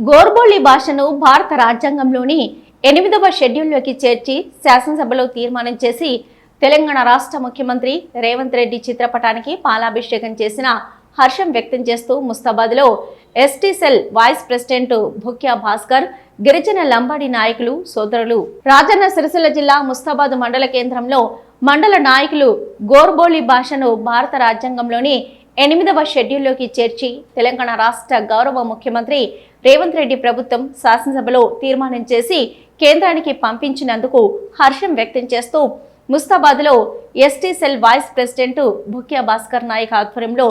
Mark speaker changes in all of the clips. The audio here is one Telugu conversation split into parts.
Speaker 1: గోర్బోళి భాషను భారత రాజ్యాంగంలోని ఎనిమిదవ షెడ్యూల్లోకి చేర్చి శాసనసభలో తీర్మానం చేసి తెలంగాణ రాష్ట్ర ముఖ్యమంత్రి రేవంత్ రెడ్డి చిత్రపటానికి పాలాభిషేకం చేసిన హర్షం వ్యక్తం చేస్తూ ముస్తాబాద్లో ST cell vice president Bhukya Bhaskar గిరిజన లంబాడి నాయకులు సోదరులు. రాజన్న సిరిసిల్ల జిల్లా ముస్తాబాద్ మండల కేంద్రంలో మండల నాయకులు గోర్బోళి భాషను భారత రాజ్యాంగంలోని ఎనిమిదవ షెడ్యూల్లోకి చేర్చి తెలంగాణ రాష్ట్ర గౌరవ ముఖ్యమంత్రి రేవంత్ రెడ్డి ప్రభుత్వం శాసనసభలో తీర్మానం చేసి కేంద్రానికి పంపించినందుకు హర్షం వ్యక్తం చేస్తూ ముస్తాబాద్లో ST cell vice president Bhukya Bhaskar Naik ఆధ్వర్యంలో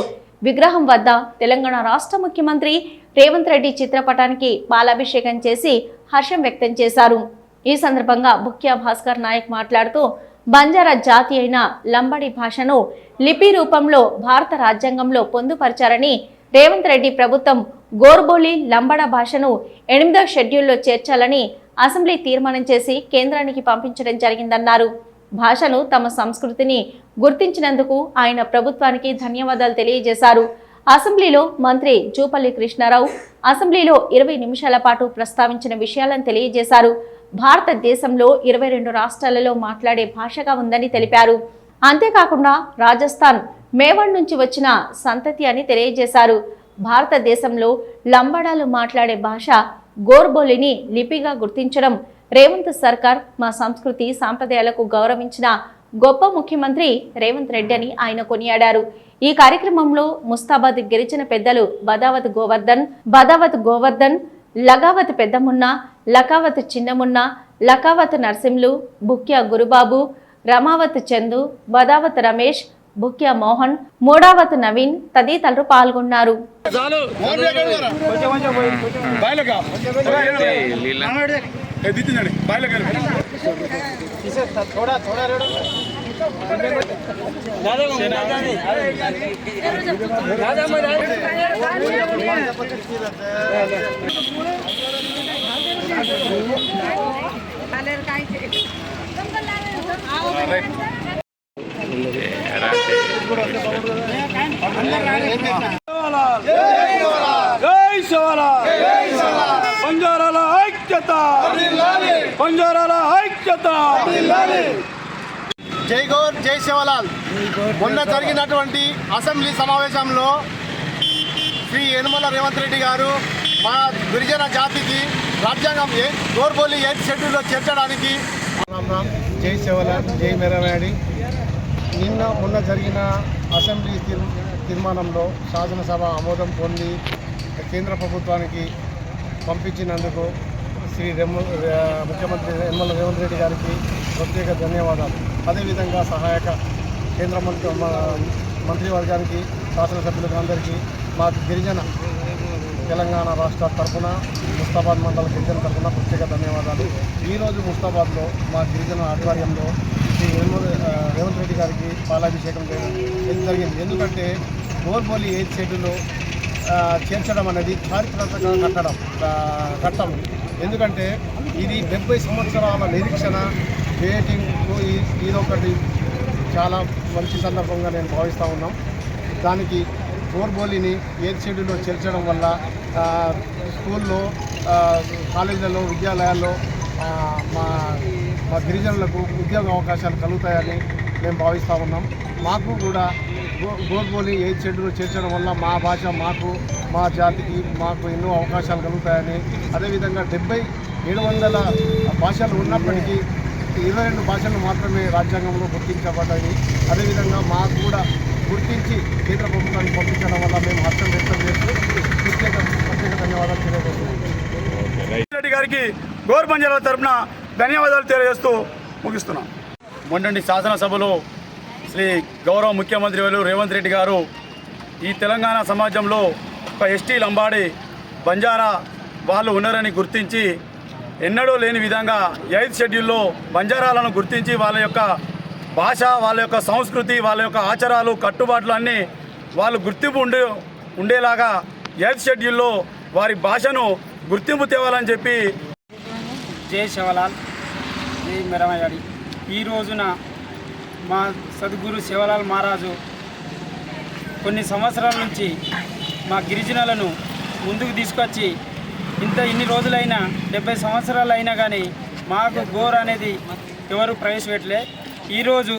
Speaker 1: విగ్రహం వద్ద తెలంగాణ రాష్ట్ర ముఖ్యమంత్రి రేవంత్ రెడ్డి చిత్రపటానికి పాలాభిషేకం చేసి హర్షం వ్యక్తం చేశారు. ఈ సందర్భంగా భుక్యా భాస్కర్ నాయక్ మాట్లాడుతూ బంజారా జాతి అయిన లంబడి భాషను లిపి రూపంలో భారత రాజ్యాంగంలో పొందుపరిచారని రేవంత్ రెడ్డి ప్రభుత్వం గోర్బోలి లంబడ భాషను ఎనిమిదో షెడ్యూల్లో చేర్చాలని అసెంబ్లీ తీర్మానం చేసి కేంద్రానికి పంపించడం జరిగిందన్నారు. భాషను తమ సంస్కృతిని గుర్తించినందుకు ఆయన ప్రభుత్వానికి ధన్యవాదాలు తెలియజేశారు. అసెంబ్లీలో మంత్రి జూపల్లి కృష్ణారావు అసెంబ్లీలో ఇరవై నిమిషాల పాటు ప్రస్తావించిన విషయాలను తెలియజేశారు. భారతదేశంలో ఇరవై రెండు రాష్ట్రాలలో మాట్లాడే భాషగా ఉందని తెలిపారు. అంతేకాకుండా రాజస్థాన్ మేవాడ్ నుంచి వచ్చిన సంతతి అని తెలియజేశారు. భారతదేశంలో లంబడాలు మాట్లాడే భాష గోర్బోలిని లిపిగా గుర్తించడం రేవంత్ సర్కార్ మా సంస్కృతి సాంప్రదాయాలకు గౌరవించిన గొప్ప ముఖ్యమంత్రి రేవంత్ రెడ్డి అని ఆయన కొనియాడారు. ఈ కార్యక్రమంలో ముస్తాబాద్ గిరిజన పెద్దలు బదావత్ గోవర్ధన్ బదావత్ గోవర్ధన్ లగావత్ పెద్దమున్న లకావత్ చిన్నమున్న లకావత్ నర్సింలు బుక్య గురుబాబు రమావత్ చందు బదావత్ రమేష్ బుక్య మోహన్ మూడావత్ నవీన్ తదితరులు పాల్గొన్నారు.
Speaker 2: దిద్దిందండి జై బంజారాల ఐక్యత. బంజారాల ఐక్యత.
Speaker 3: జై గౌర్ జై శివలాల్. మొన్న జరిగినటువంటి అసెంబ్లీ సమావేశంలో శ్రీ యనుమల రేవంత్ రెడ్డి గారు మా గిరిజన జాతికి రాజ్యాంగం ఏ గోర్బోలి ఎయిత్ షెడ్యూల్లో చేర్చడానికి రామ్ రామ్ జై శివలాల్ జై మెరవాడి నిన్న మొన్న జరిగిన అసెంబ్లీ తీర్ తీర్మానంలో శాసనసభ ఆమోదం పొంది కేంద్ర ప్రభుత్వానికి పంపించినందుకు శ్రీ రెమ్మ ముఖ్యమంత్రి యనమల రేవంత్ రెడ్డి గారికి ప్రత్యేక ధన్యవాదాలు. అదేవిధంగా సహాయక కేంద్ర మంత్రి మంత్రివర్గానికి శాసనసభ్యులకు అందరికీ మా గిరిజన తెలంగాణ రాష్ట్ర తరఫున ముస్తాబాద్ మండల గిరిజన తరఫున ప్రత్యేక ధన్యవాదాలు. ఈరోజు ముస్తాబాద్లో మా గిరిజన ఆధ్వర్యంలో శ్రీ రేవంత్ రెడ్డి గారికి పాలాభిషేకం చేయడం జరిగింది? ఎందుకంటే గోర్బోలి ఎయిత్ షెడ్యూల్లో చేర్చడం అనేది చారిత్రక కట్టడం కట్టం ఎందుకంటే ఇది డెబ్బై సంవత్సరాల నిరీక్షణ వెయిటింగ్ ఇదొకటి చాలా మంచి సందర్భంగా నేను భావిస్తూ ఉన్నాం. దానికి బోర్బోలిని ఎయిత్ షెడ్యూల్లో చేర్చడం వల్ల స్కూల్లో కాలేజీలలో విద్యాలయాల్లో మా మా గిరిజనులకు ఉద్యోగ అవకాశాలు కలుగుతాయని మేము భావిస్తూ ఉన్నాం. మాకు కూడా గో గోర్బోలి ఎయిత్ షెడ్యూల్లో చేర్చడం వల్ల మా భాష మాకు మా జాతికి మాకు ఎన్నో అవకాశాలు కలుగుతాయని. అదేవిధంగా డెబ్బై ఏడు వందల భాషలు ఉన్నప్పటికీ ఇరవై రెండు భాషలు మాత్రమే రాజ్యాంగంలో గుర్తించబడ్డాయి. అదేవిధంగా మాకు కూడా గుర్తించి కేంద్ర ప్రభుత్వానికి పంపించడం వల్ల మేము హర్షం వ్యక్తం చేస్తూ ప్రత్యేక ప్రత్యేక ధన్యవాదాలు తెలియజేస్తున్నాం.
Speaker 2: రెడ్డి గారికి గోర్ బంజారాల తరపున ధన్యవాదాలు తెలియజేస్తూ ముగిస్తున్నాం. మొన్నటి శాసనసభలో శ్రీ గౌరవ ముఖ్యమంత్రి వారు రేవంత్ రెడ్డి గారు ఈ తెలంగాణ సమాజంలో ఒక ఎస్టీ లంబాడి బంజారా వాళ్ళు ఉన్నారని గుర్తించి ఎన్నడూ లేని విధంగా ఎయిత్ షెడ్యూల్లో బంజారాలను గుర్తించి వాళ్ళ యొక్క భాష వాళ్ళ యొక్క సంస్కృతి వాళ్ళ యొక్క ఆచారాలు కట్టుబాట్లు అన్నీ వాళ్ళు గుర్తింపు ఉండే ఉండేలాగా ఎయిత్ షెడ్యూల్లో వారి భాషను గుర్తింపు తేవాలని చెప్పి
Speaker 4: జై శివలాల్ జై మెరమయ్యాడి. ఈ రోజున మా సద్గురు శివలాల్ మహారాజు కొన్ని సంవత్సరాల నుంచి మా గిరిజనులను ముందుకు తీసుకొచ్చి ఇంత ఇన్ని రోజులైనా డెబ్బై సంవత్సరాలు అయినా కానీ మాకు గోర్ అనేది ఎవరు ప్రవేశపెట్టలే. ఈరోజు